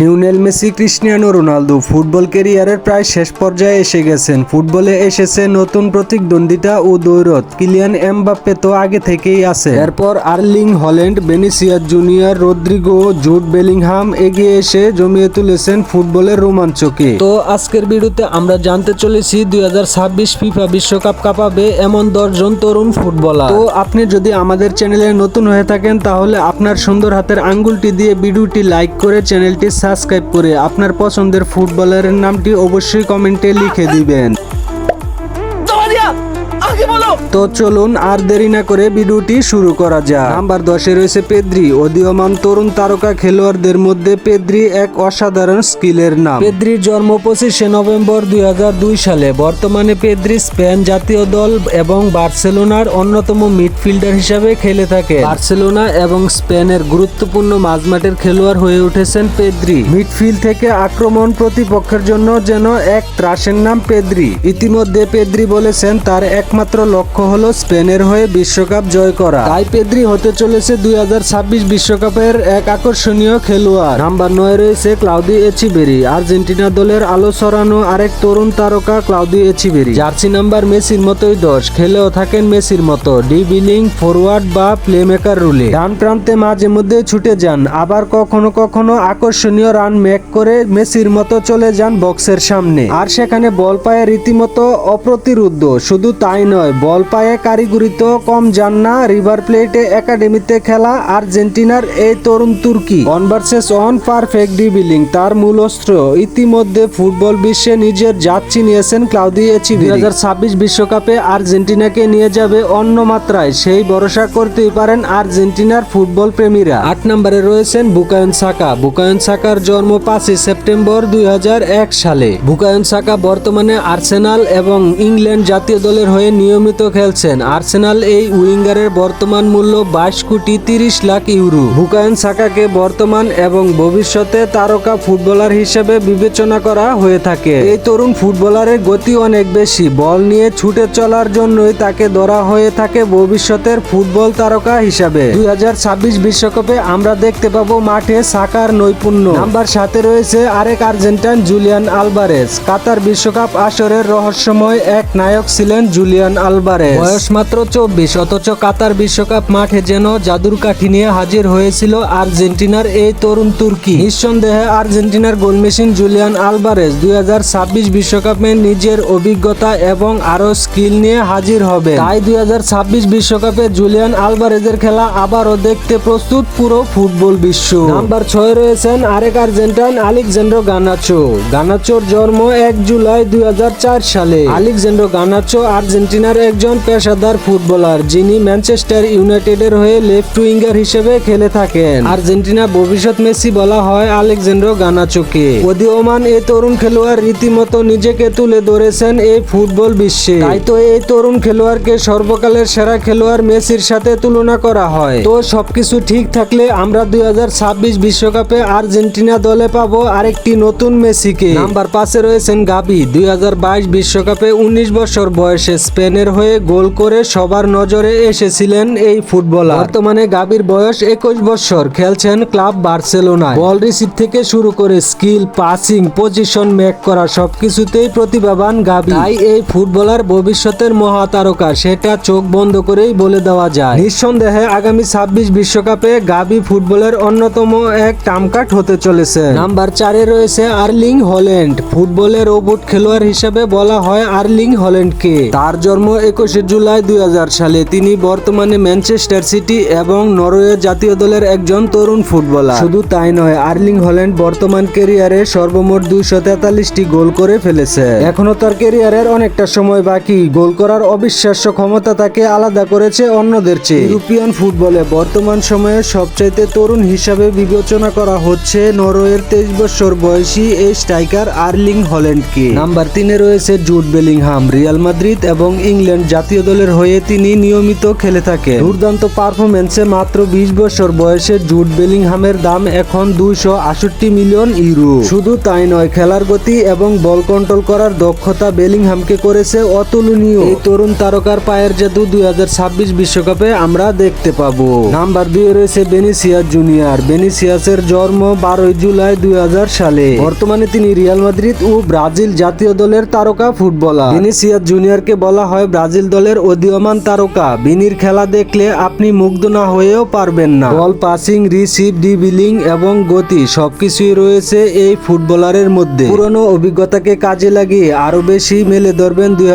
Lionel Messi, Cristiano Ronaldo football ক্যারিয়ারের প্রায় শেষ পর্যায়ে এসে গেছেন। ফুটবলে এসেছে নতুন প্রতিদ্বন্দ্বিতা ও দৌড়ত কিলিয়ান এমবাপ্পে তো আগে থেকেই আছে। এরপর Erling Haaland Vinicius Junior Rodrygo Jude Bellingham এগিয়ে এসে জমিয়ে তুলেছেন ফুটবলের রোমাঞ্চকে। তো আজকের ভিডিওতে আমরা জানতে চলেছি দুই হাজার ছাব্বিশ ফিফা বিশ্বকাপ কাঁপাবে এমন দশজন তরুণ ফুটবলার। তো আপনি যদি আমাদের চ্যানেলে নতুন হয়ে থাকেন, তাহলে আপনার সুন্দর হাতের আঙ্গুলটি দিয়ে ভিডিওটি লাইক করে চ্যানেলটি সাবস্ক্রাইব করে আপনার পছন্দের ফুটবলারের নামটি অবশ্যই কমেন্টে লিখে দিবেন। তো চলুন আর দেরি না করে ভিডিওটি শুরু করা যাক। নাম্বার দশে রয়েছে পেদ্রি অদীয়মান তরুণ তারকা খেলোয়াড়দের মধ্যে পেদ্রি এক অসাধারণ স্কিলের নাম। পেদ্রির জন্ম পঁচিশে নভেম্বর দুই হাজার দুই সালে। বর্তমানে পেদ্রি স্পেন জাতীয় দল এবং বার্সেলোনার অন্যতম মিডফিল্ডার হিসাবে খেলে থাকে। বার্সেলোনা এবং স্পেনের গুরুত্বপূর্ণ মাঝমাঠের খেলোয়াড় হয়ে উঠেছেন পেদ্রি। মিডফিল্ড থেকে আক্রমণ প্রতিপক্ষের জন্য যেন এক ত্রাসের নাম পেদ্রি। ইতিমধ্যে পেদ্রি বলেছেন, তার একমাত্র লক্ষ্য হলো স্পেনের হয়ে বিশ্বকাপ জয় করা। তাই পেদ্রি হতে চলেছে দুই হাজার ছাব্বিশ বিশ্বকাপের এক আকর্ষণীয় খেলোয়াড়। নাম্বার নয় রয়েছে ক্লাউদি এচিবেরি। আর্জেন্টিনা দলের আলো ছড়ানো আরেক তরুণ তারকা ক্লাউদি এচিবেরি। জার্সি নাম্বার মেসির মতোই দশ, খেলেও থাকেন মেসির মতো। ডি বিলিং ফরওয়ার্ড বা প্লেমেকার রুলে। ডান প্রান্তে মাঝে মধ্যে ছুটে যান, আবার কখনো কখনো আকর্ষণীয় রান মেক করে মেসির মতো চলে যান বক্সের সামনে। আর সেখানে বল পায়ে রীতিমতো অপ্রতিরুদ্ধ, শুধু তাই নয়। বল পায়ে কারিগরি তো কম যান না রিভার প্লেটে একাডেমিতে খেলা, আর্জেন্টিনার এই তরুণ তুর্কি। কনভার্সেস অন পারফেক্ট ডিবিলিং, তার মূল অস্ত্র। ইতিমধ্যে ফুটবল বিশ্বে নিজের জাত চিনিয়েছেন ক্লাউদি এচিবি দুই হাজার ছাব্বিশ বিশ্বকাপে আর্জেন্টিনাকে নিয়ে যাবে অন্য মাত্রায়। সেই ভরসা করতেই পারেন আর্জেন্টিনার ফুটবল প্রেমীরা। আট নম্বরে রয়েছেন বুকায়ন সাকা। বুকায়ন সাকার জন্ম পাঁচই সেপ্টেম্বর দুই হাজার এক সালে। বুকায়ন সাকা বর্তমানে আর্সেনাল এবং ইংল্যান্ড জাতীয় দলের হয়ে নিয়মিত খেলছেন। আর্সেনাল এই উইঙ্গারের বর্তমান মূল্য বাইশ কোটি তিরিশ লাখ ইউরো। বুকায়ন সাকাকে বর্তমান এবং ভবিষ্যতে তারকা ফুটবলার হিসেবে বিবেচনা করা হয়ে থাকে। এই তরুণ ফুটবলারের গতি অনেক বেশি। বল নিয়ে ছুটে চলার জন্যই তাকে ধরা হয়ে থাকে ভবিষ্যতের ফুটবল তারকা হিসাবে। দুই বিশ্বকাপে আমরা দেখতে পাবো মাঠে সাকার নৈপুণ্য। নাম্বার সাথে রয়েছে আরেক আর্জেন্টাইন জুলিয়ান আলবারেস। কাতার বিশ্বকাপ আসরের রহস্যময় এক নায়ক ছিলেন জুলিয়ান আলবারেস। বয়স মাত্র চব্বিশ, অথচ কাতার বিশ্বকাপ মাঠে যেন জাদুর কাঠি নিয়ে হাজির হয়েছিল আর্জেন্টিনার এই তরুণ তুর্কি। নিঃসন্দেহে আর্জেন্টিনার গোল মেশিন জুলিয়ান আলবারেস দুই বিশ্বকাপে নিজের অভিজ্ঞতা এবং আরও স্কিল নিয়ে হাজির হবে। তাই দুই বিশ্বকাপে জুলিয়ান আলবারেজের খেলা আবারও দেখতে প্রস্তুত পুরো ফুটবল বিশ্ব। নাম্বার ছয় রয়েছেন আরেক আর্জেন্টাইন আলেকজান্ড্রো গানাচো। গানাচোর জন্ম এক জুলাই দুই হাজার চার সালে। আলেকজান্ড্রো গানাচো আর্জেন্টিনার একজন পেশাদার ফুটবলার, যিনি ম্যানচেস্টার ইউনাইটেডের হয়ে লেফট উইঙ্গার হিসেবে খেলে থাকেন। আর্জেন্টিনা ভবিষ্যৎ মেসি বলা হয় আলেকজান্ড্রো গানাচোকে। উদীয়মান এই তরুণ খেলোয়াড় রীতিমতো নিজেকে তুলে ধরেছেন এই ফুটবল বিশ্বে। তাই তো এই তরুণ খেলোয়াড়কে সর্বকালের সেরা খেলোয়াড় মেসির সাথে তুলনা করা হয়। তো সবকিছু ঠিক থাকলে আমরা দুই বিশ্বকাপে আর্জেন্টিনা দলে পাবো আরেকটি নতুন মেসিকে। নাম্বার পাঁচে রয়েছেন গাবি। দুই বিশ্বকাপে উনিশ বছর বয়সে স্পেনের হয়ে গোল করে সবার নজরে এসেছিলেন এই ফুটবলার। বর্তমানে গাবির বয়স একুশ বছর, খেলছেন ক্লাব বার্সেলোনায়। বল রিসিভ থেকে শুরু করে স্কিল, পাসিং, পজিশন মেক করা সবকিছুতেই প্রতিভাবান গাবি তাই এই ফুটবলার ভবিষ্যতের মহাতারকা, সেটা চোখ বন্ধ করেই বলে দেওয়া যায়। নিঃসন্দেহে আগামী ছাব্বিশ বিশ্বকাপে গাবি ফুটবলের অন্যতম এক টামকাট হতে চলেছে। নাম্বার চারে রয়েছে আর্লিং হল্যান্ড। ফুটবলের রোবট খেলোয়াড় হিসেবে বলা হয় আর্লিং হল্যান্ডকে। তার জন্ম একুশে জুলাই দুই হাজার সালে। তিনি বর্তমানে ম্যানচেস্টার সিটি এবং নরওয়ে জাতীয় দলের একজন তরুণ ফুটবলার। শুধু তাই নয়, আর্লিং হল্যান্ড বর্তমান ক্যারিয়ারে সর্বমোট দুইশো তেতাল্লিশটি গোল করে ফেলেছে। এখনও তার ক্যারিয়ারের অনেকটা সময় বাকি। গোল করার অবিশ্বাস্য ক্ষমতা তাকে আলাদা করেছে অন্যদের চেয়ে। ইউরোপিয়ান ফুটবলে বর্তমান সময়ে সবচাইতে তরুণ হিসাবে বিবেচনা করা হচ্ছে নরওয়ের তেইশ বছর বয়সী এই স্ট্রাইকার আর্লিং হল্যান্ডকে। নাম্বার তিনে রয়েছে জুট বেলিংহাম, রিয়াল মাদ্রিদ এবং ইংল্যান্ড জাতীয় দলের হয়ে তিনি নিয়মিত খেলে থাকেন। দুর্দান্ত পারফরমেন্সে মাত্র বিশ বছর বয়সে জুট বেলিংহামের দাম এখন দুইশো মিলিয়ন ইউরো। শুধু তাই নয়, খেলার গতি এবং বল কন্ট্রোল করার দক্ষতা বেলিংহামকে করেছে অতুলনীয়। এই তরুণ তারকার পায়ের জাদু দুই বিশ্বকাপে আমরা দেখতে পাবো। নাম্বার দুই রয়েছে বেনিসিয়াস জুনিয়র। বেনিসিয়াসের জন্ম বারোই জুলাই দুই হাজার সালে। বর্তমানে তিনি রিয়াল মাদ্রিদ ও ব্রাজিল জাতীয় দলের তারকা ফুটবলার। বেনিসিয়াস জুনিয়রকে বলা হয় ব্রাজিল দলের অধীয়মান তারকা। বিনির খেলা দেখলে আপনি মুগ্ধ না হয়েও পারবেন না। বল পাসিং, রিসিভ, ডিবিলিং এবং গতি সবকিছুই রয়েছে এই ফুটবলারের মধ্যে। পুরনো অভিজ্ঞতাকে কাজে লাগিয়ে আরও বেশি মেলে ধরবেন দুই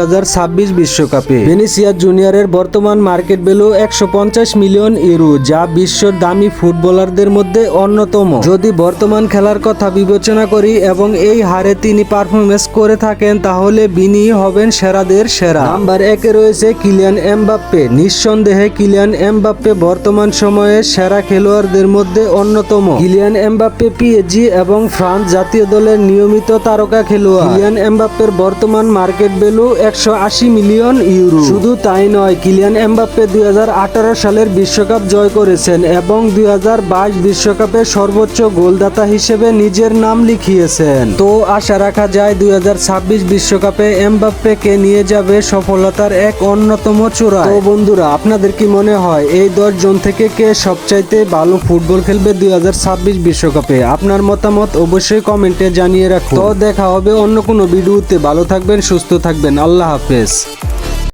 বিশ্বকাপে। বেনিসিয়াস জুনিয়রের বর্তমান মার্কেট ভ্যালু একশো পঞ্চাশ মিলিয়ন ইউরো, যা বিশ্বর দামি ফুটবলারদের মধ্যে অন্যতম। যদি বর্তমান খেলার কথা বিবেচনা করি এবং এই হারে তিনি পারফরমেন্স করে থাকেন, তাহলে বিনি হবেন সেরাদের সেরা। নাম্বার একে রয়েছে কিলিয়ান এমবাপ্পে। নিঃসন্দেহে কিলিয়ান এমবাপ্পে বর্তমান সময়ে সেরা খেলোয়াড়দের মধ্যে অন্যতম। কিলিয়ান এমবাপ্পে পিএজি এবং ফ্রান্স জাতীয় দলের নিয়মিত তারকা খেলোয়াড়। কিলিয়ান এমবাপ্পের বর্তমান মার্কেট ভ্যালু একশো আশি মিলিয়ন ইউরো। শুধু তাই নয়, কিলিয়ান এমবাপ্পে দুই হাজার আঠারো সালের বিশ্বকাপ জয় করেছেন এবং দুই বিশ্বকাপে সর্বোচ্চ গোলদাতা হিসেবে নিজের নাম লিখিয়েছেন। তো আশা রাখা যায়, দুই বিশ্বকাপে এমবাপ্পেকে নিয়ে যাবে সফলতার এক অন্যতম চূড়া ও বন্ধুরা, আপনাদের কি মনে হয়, এই দশ জন থেকে কে সবচাইতে ভালো ফুটবল খেলবে দুই বিশ্বকাপে? আপনার মতামত অবশ্যই কমেন্টে জানিয়ে রাখুন। তো দেখা হবে অন্য কোনো ভিডিওতে। ভালো থাকবেন, সুস্থ থাকবেন। আল্লাহ হাফেজ।